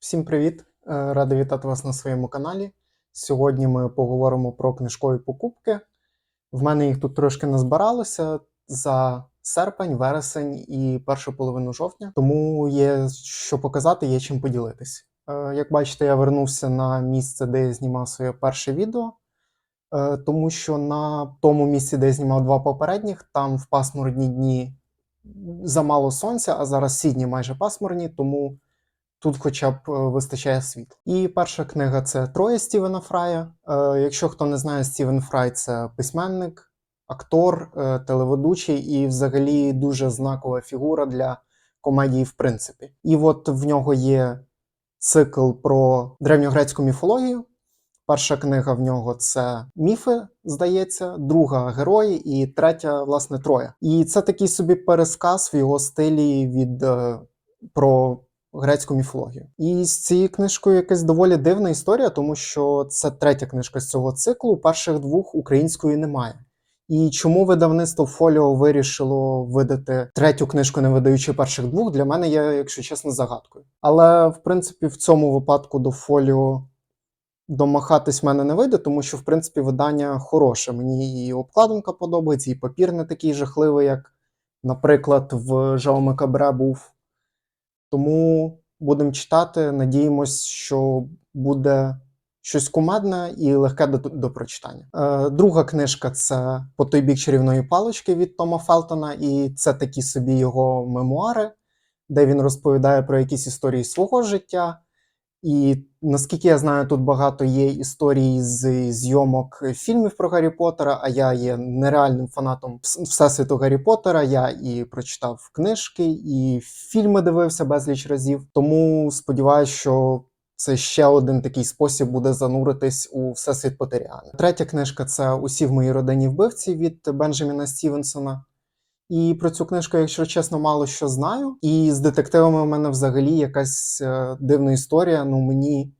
Всім привіт! Е, Радий вітати вас на своєму каналі. Сьогодні ми поговоримо про книжкові покупки. В мене їх тут трошки назбиралося за серпень, вересень і першу половину жовтня, тому є що показати, є чим поділитись. Е, Як бачите, я вернувся на місце, де я знімав своє перше відео, е, тому що на тому місці, де я знімав два попередніх, там в пасмурні дні замало сонця, а зараз сідні майже пасмурні, тому тут хоча б е, вистачає світла. І перша книга це Троє Стівена Фрая. Е, Якщо хто не знає, Стівен Фрай це письменник, актор, е, телеведучий і взагалі дуже знакова фігура для комедії, в принципі. І от в нього є цикл про древньогрецьку міфологію. Перша книга в нього це міфи, здається, друга герої, і третя, власне, троє. І це такий собі пересказ в його стилі від про грецьку міфологію. І з цією книжкою якась доволі дивна історія, тому що це третя книжка з цього циклу. Перших двох української немає. І чому видавництво Фоліо вирішило видати третю книжку, не видаючи перших двох, для мене є, якщо чесно, загадкою. Але в принципі в цьому випадку до Фоліо домахатись мене не вийде, тому що в принципі видання хороше. Мені і обкладинка подобається, і папір не такий жахливий, як, наприклад, в Жауме Кабре був. Тому будемо читати. Надіємось, що буде щось кумедне і легке до, до прочитання. Е, друга книжка це По той бік чарівної палички від Тома Фелтона, і це такі собі його мемуари, де він розповідає про якісь історії свого життя. І наскільки я знаю, тут багато є історій з зйомок фільмів про Гаррі Поттера, а я є нереальним фанатом Всесвіту Гаррі Поттера. Я і прочитав книжки, і фільми дивився безліч разів. Тому сподіваюся, що це ще один такий спосіб буде зануритись у всесвіт Поттеріани. Третя книжка це Усі в моїй родині вбивці від Бенджаміна Стівенсона. І про цю книжку, якщо чесно, мало що знаю. І з детективами в мене взагалі якась е, дивна історія. Ну мені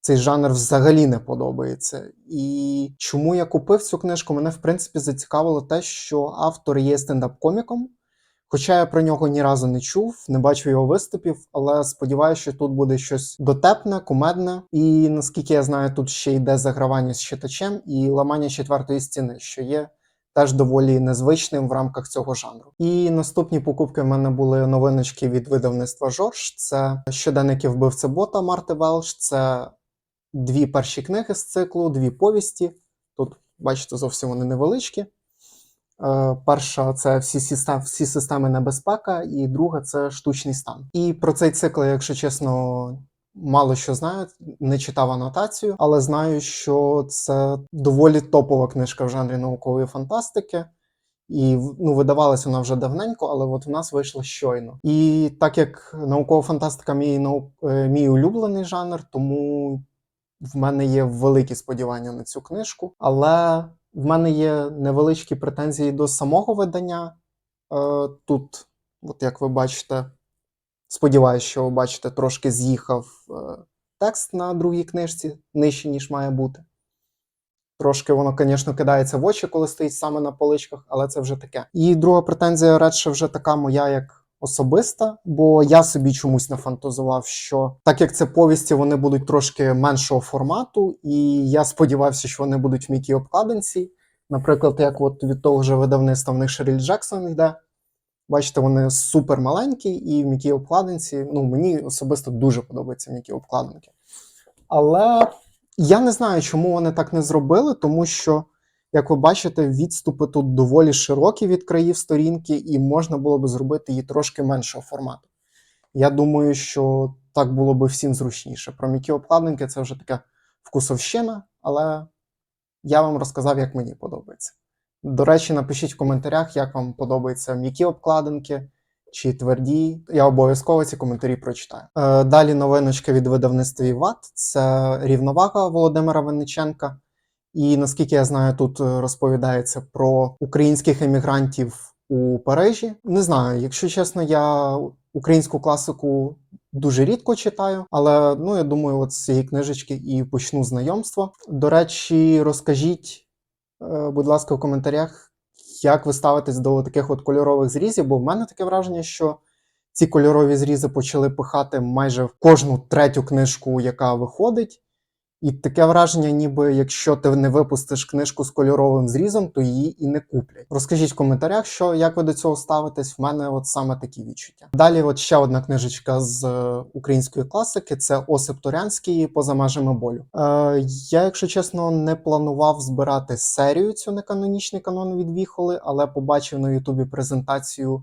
цей жанр взагалі не подобається. І чому я купив цю книжку? Мене в принципі зацікавило те, що автор є стендап-коміком. Хоча я про нього ні разу не чув, не бачив його виступів, але сподіваюся, що тут буде щось дотепне, кумедне. І наскільки я знаю, тут ще йде загравання з читачем і ламання четвертої стіни, що є теж доволі незвичним в рамках цього жанру. І наступні покупки в мене були новиночки від видавництва Жорж. Це щоденники вбивця бота Марти Велш. Це дві перші книги з циклу, дві повісті. Тут, бачите, зовсім вони невеличкі. Е, Перша це всі системи, всі системи небезпека, і друга це штучний стан. І про цей цикл, якщо чесно, мало що знаю, не читав анотацію, але знаю, що це доволі топова книжка в жанрі наукової фантастики. І ну, видавалась вона вже давненько, але от в нас вийшла щойно. І так як наукова фантастика мій, нау- е, мій улюблений жанр, тому в мене є великі сподівання на цю книжку. Але в мене є невеличкі претензії до самого видання. Е, Тут, от як ви бачите, сподіваюся, що ви бачите, трошки з'їхав е, текст на другій книжці, нижче, ніж має бути. Трошки воно, звісно, кидається в очі, коли стоїть саме на поличках, але це вже таке. І друга претензія, радше, вже така моя, як особиста, бо я собі чомусь нафантазував, що так як це повісті, вони будуть трошки меншого формату, і я сподівався, що вони будуть в м'якій обкладинці. Наприклад, як от від того ж видавництва в них Шеріль Джексон йде. Бачите, вони супер маленькі і в м'якій обкладинці. Ну, мені особисто дуже подобаються м'які обкладинки. Але я не знаю, чому вони так не зробили, тому що, як ви бачите, відступи тут доволі широкі від країв сторінки, і можна було б зробити її трошки меншого формату. Я думаю, що так було б всім зручніше. Про м'які обкладинки це вже така вкусовщина, але я вам розказав, як мені подобається. До речі, напишіть в коментарях, як вам подобаються м'які обкладинки чи тверді. Я обов'язково ці коментарі прочитаю. Е, далі новиночка від видавництва Іват. Це рівновага Володимира Винниченка. І наскільки я знаю, тут е, розповідається про українських емігрантів у Парижі. Не знаю, якщо чесно, я українську класику дуже рідко читаю, але ну я думаю, от з цієї книжечки і почну знайомство. До речі, розкажіть, будь ласка, в коментарях, як ви ставитесь до таких от кольорових зрізів, бо в мене таке враження, що ці кольорові зрізи почали пихати майже в кожну третю книжку, яка виходить. І таке враження, ніби якщо ти не випустиш книжку з кольоровим зрізом, то її і не куплять. Розкажіть в коментарях, що як ви до цього ставитесь. В мене от саме такі відчуття. Далі, от ще одна книжечка з е, української класики: це Осип Торянський поза межами болю. Е, я, якщо чесно, не планував збирати серію цю неканонічний канон від Віхоли, але побачив на Ютубі презентацію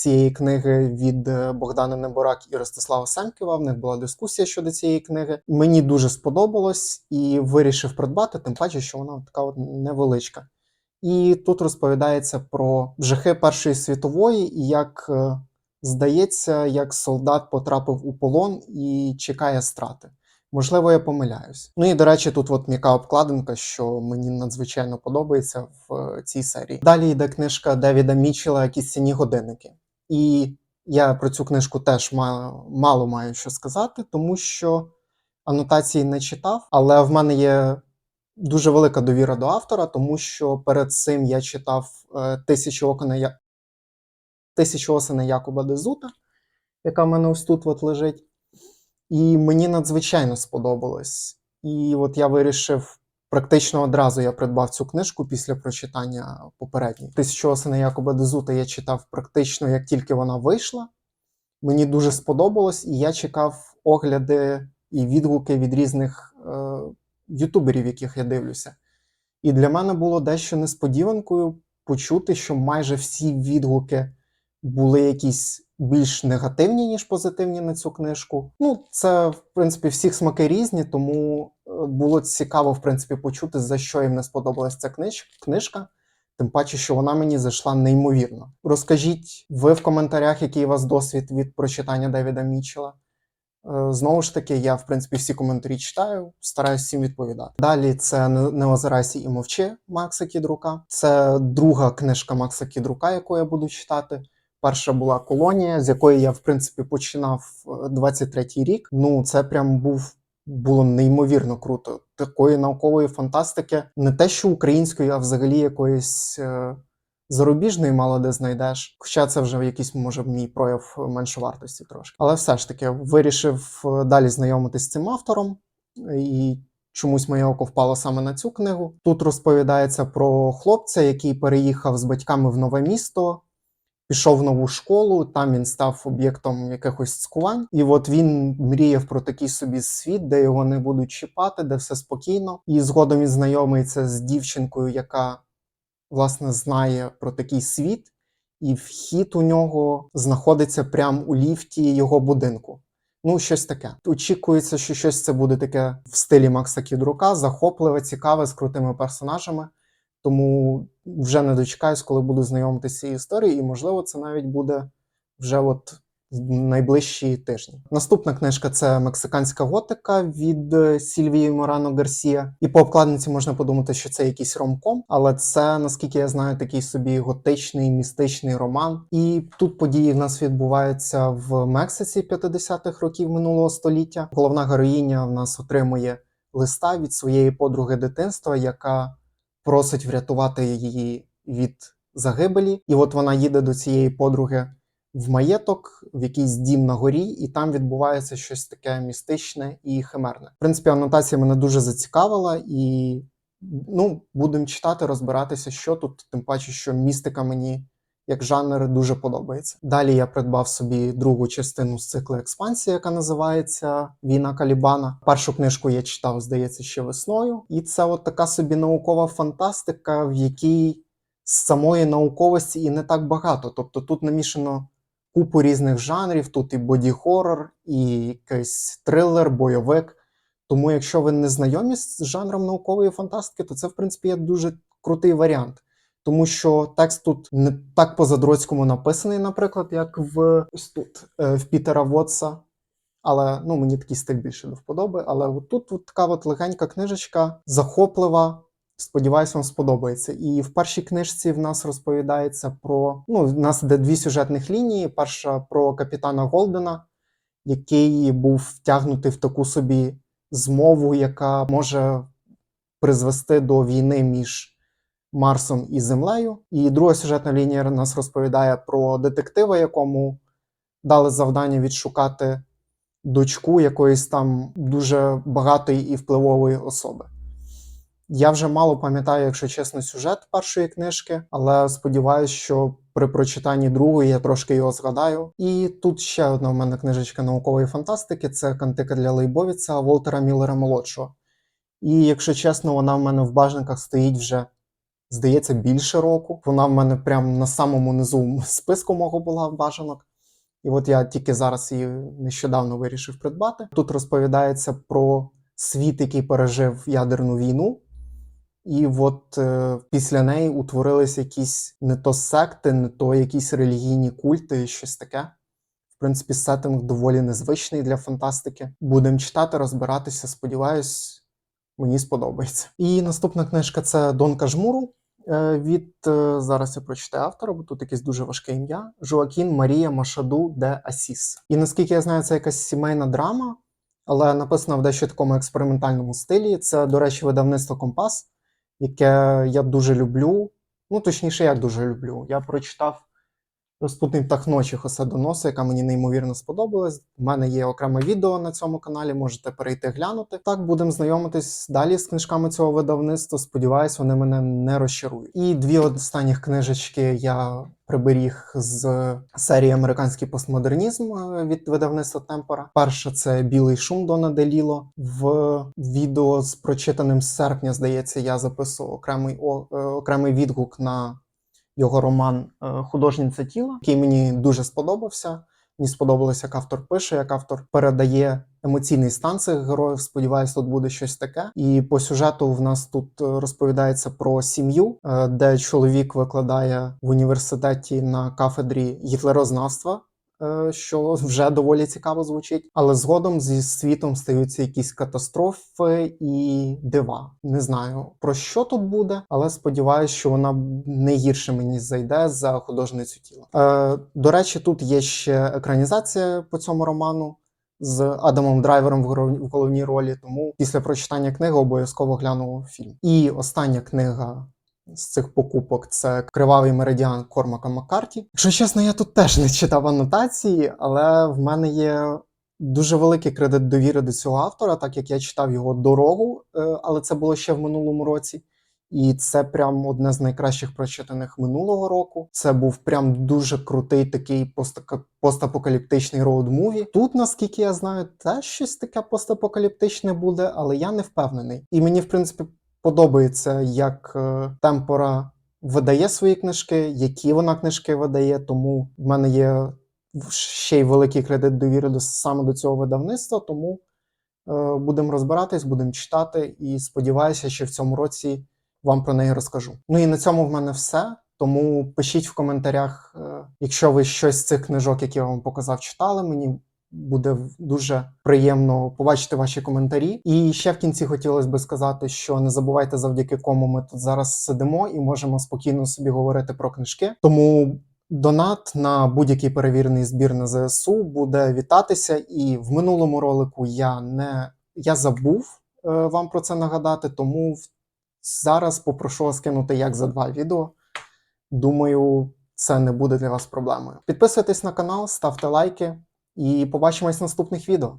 цієї книги від е, Богдана Неборак і Ростислава Семківа. В них була дискусія щодо цієї книги. Мені дуже сподобалось і вирішив придбати, тим паче, що вона така от невеличка. І тут розповідається про жахи Першої світової і як е, здається, як солдат потрапив у полон і чекає страти. Можливо, я помиляюсь. Ну і до речі, тут от м'яка обкладинка, що мені надзвичайно подобається в е, цій серії. Далі йде книжка Девіда Мічела Якісь сіні годинники. І я про цю книжку теж мало, мало маю що сказати, тому що анотації не читав, але в мене є дуже велика довіра до автора, тому що перед цим я читав е, тисячу окон Я... тисячу осени Якуба Дезута, яка в мене ось тут от лежить. І мені надзвичайно сподобалось. І от я вирішив практично одразу я придбав цю книжку після прочитання попередньої. Тисячу осени Якоба Дезута я читав практично як тільки вона вийшла. Мені дуже сподобалось, і я чекав огляди і відгуки від різних е, ютуберів, яких я дивлюся. І для мене було дещо несподіванкою почути, що майже всі відгуки були якісь більш негативні, ніж позитивні на цю книжку. Ну, це, в принципі, всіх смаки різні, тому е, було цікаво, в принципі, почути, за що їм не сподобалася ця книжка. Тим паче, що вона мені зайшла неймовірно. Розкажіть ви в коментарях, який у вас досвід від прочитання Девіда Мічела. Е, Знову ж таки, я в принципі всі коментарі читаю, стараюсь всім відповідати. Далі це «Не озирайся і мовчи Макса Кідрука. Це друга книжка Макса Кідрука, яку я буду читати. Перша була колонія, з якої я в принципі починав е, 23-й рік. Ну це прям був було неймовірно круто. Такої наукової фантастики, не те, що української, а взагалі якоїсь е, зарубіжної мало де знайдеш. Хоча це вже якийсь може мій прояв меншовартості трошки. Але все ж таки вирішив е, далі знайомитись з цим автором і. Чомусь моє око впало саме на цю книгу. Тут розповідається про хлопця, який переїхав з батьками в нове місто, пішов в нову школу, там він став об'єктом якихось цькувань. І от він мріяв про такий собі світ, де його не будуть чіпати, де все спокійно. І згодом він знайомиться з дівчинкою, яка власне знає про такий світ, і вхід у нього знаходиться прямо у ліфті його будинку. Ну, щось таке. Очікується, що щось це буде таке в стилі Макса Кідрука, захопливе, цікаве, з крутими персонажами. Тому вже не дочекаюсь, коли буду знайомитися з цією історією, і можливо, це навіть буде вже от в найближчі тижні. Наступна книжка це Мексиканська готика від е, Сільвії Морано Гарсія. І по обкладинці можна подумати, що це якийсь ромком, але це, наскільки я знаю, такий собі готичний містичний роман. І тут події в нас відбуваються в Мексиці 50-х років минулого століття. Головна героїня в нас отримує листа від своєї подруги дитинства, яка просить врятувати її від загибелі. І от вона їде до цієї подруги в маєток, в якийсь дім на горі, і там відбувається щось таке містичне і химерне. В принципі, анотація мене дуже зацікавила, і ну, будемо читати, розбиратися, що тут, тим паче, що містика мені. Як жанр дуже подобається. Далі я придбав собі другу частину з циклу експансія, яка називається Війна Калібана. Першу книжку я читав, здається, ще весною. І це от така собі наукова фантастика, в якій з самої науковості і не так багато. Тобто тут намішано купу різних жанрів, тут і боді-хоррор, і якийсь трилер, бойовик. Тому, якщо ви не знайомі з жанром наукової фантастики, то це, в принципі, є дуже крутий варіант. Тому що текст тут не так по-задроцькому написаний, наприклад, як в ось тут е, в Пітера Вотса. Але ну, мені такий стиль більше до вподоби. Але от тут от така от легенька книжечка, захоплива. Сподіваюсь, вам сподобається. І в першій книжці в нас розповідається про ну, в нас де дві сюжетних лінії. Перша про капітана Голдена, який був втягнутий в таку собі змову, яка може призвести до війни між Марсом і Землею. І друга сюжетна лінія нас розповідає про детектива, якому дали завдання відшукати дочку якоїсь там дуже багатої і впливової особи. Я вже мало пам'ятаю, якщо чесно, сюжет першої книжки, але сподіваюся, що при прочитанні другої я трошки його згадаю. І тут ще одна в мене книжечка наукової фантастики це Кантика для Лейбовіца Волтера Міллера молодшого. І якщо чесно, вона в мене в бажанках стоїть вже, здається, більше року. Вона в мене прямо на самому низу списку мого була бажанок. І от я тільки зараз її нещодавно вирішив придбати. Тут розповідається про світ, який пережив ядерну війну. І от е, після неї утворились якісь не то секти, не то якісь релігійні культи, щось таке. В принципі, сеттинг доволі незвичний для фантастики. Будемо читати, розбиратися. Сподіваюсь, мені сподобається. І наступна книжка це Дон Кажмуру. Е, Від е, зараз я прочитаю автора, бо тут якесь дуже важке ім'я. Жоакін Марія Машаду де Асіс. І наскільки я знаю, це якась сімейна драма, але написана в дещо такому експериментальному стилі. Це, до речі, видавництво Компас яке я дуже люблю. Ну, точніше, я дуже люблю. Я прочитав Розпутний птах ночі Хосе Доноса, яка мені неймовірно сподобалась. У мене є окреме відео на цьому каналі, можете перейти глянути. Так, будемо знайомитись далі з книжками цього видавництва. Сподіваюсь, вони мене не розчарують. І дві останніх книжечки я приберіг з серії Американський постмодернізм від видавництва Темпора. Перша це Білий шум Дона Деліло. В відео з прочитаним з серпня, здається, я записував окремий, е, окремий відгук на його роман е, Художниця тіла, який мені дуже сподобався. Мені сподобалося, як автор пише, як автор передає емоційний стан цих героїв. Сподіваюсь, тут буде щось таке. І по сюжету в нас тут е, розповідається про сім'ю, е, де чоловік викладає в університеті на кафедрі гітлерознавства. Е, Що вже доволі цікаво звучить, але згодом зі світом стаються якісь катастрофи і дива. Не знаю про що тут буде, але сподіваюся, що вона не гірше мені зайде за художницю тіла. Е, до речі, тут є ще екранізація по цьому роману з Адамом Драйвером в головній ролі. Тому після прочитання книги обов'язково гляну фільм. І остання книга. З цих покупок це Кривавий меридіан Кормака Маккарті. Якщо чесно, я тут теж не читав анотації, але в мене є дуже великий кредит довіри до цього автора, так як я читав його дорогу, е, але це було ще в минулому році. І це прям одне з найкращих прочитаних минулого року. Це був прям дуже крутий такий постапокаліптичний роуд-муві. Тут, наскільки я знаю, теж щось таке постапокаліптичне буде, але я не впевнений. І мені, в принципі, подобається, як е, Темпора видає свої книжки, які вона книжки видає. Тому в мене є ще й великий кредит довіри до саме до цього видавництва. Тому е, будемо розбиратись, будемо читати, і сподіваюся, що в цьому році вам про неї розкажу. Ну і на цьому в мене все. Тому пишіть в коментарях, е, якщо ви щось з цих книжок, які я вам показав, читали. Мені буде дуже приємно побачити ваші коментарі. І ще в кінці хотілося би сказати, що не забувайте, завдяки кому ми тут зараз сидимо і можемо спокійно собі говорити про книжки. Тому донат на будь-який перевірений збір на ЗСУ буде вітатися. І в минулому ролику я не я забув е, вам про це нагадати, тому зараз попрошу вас кинути як за два відео. Думаю, це не буде для вас проблемою. Підписуйтесь на канал, ставте лайки і побачимось в наступних відео.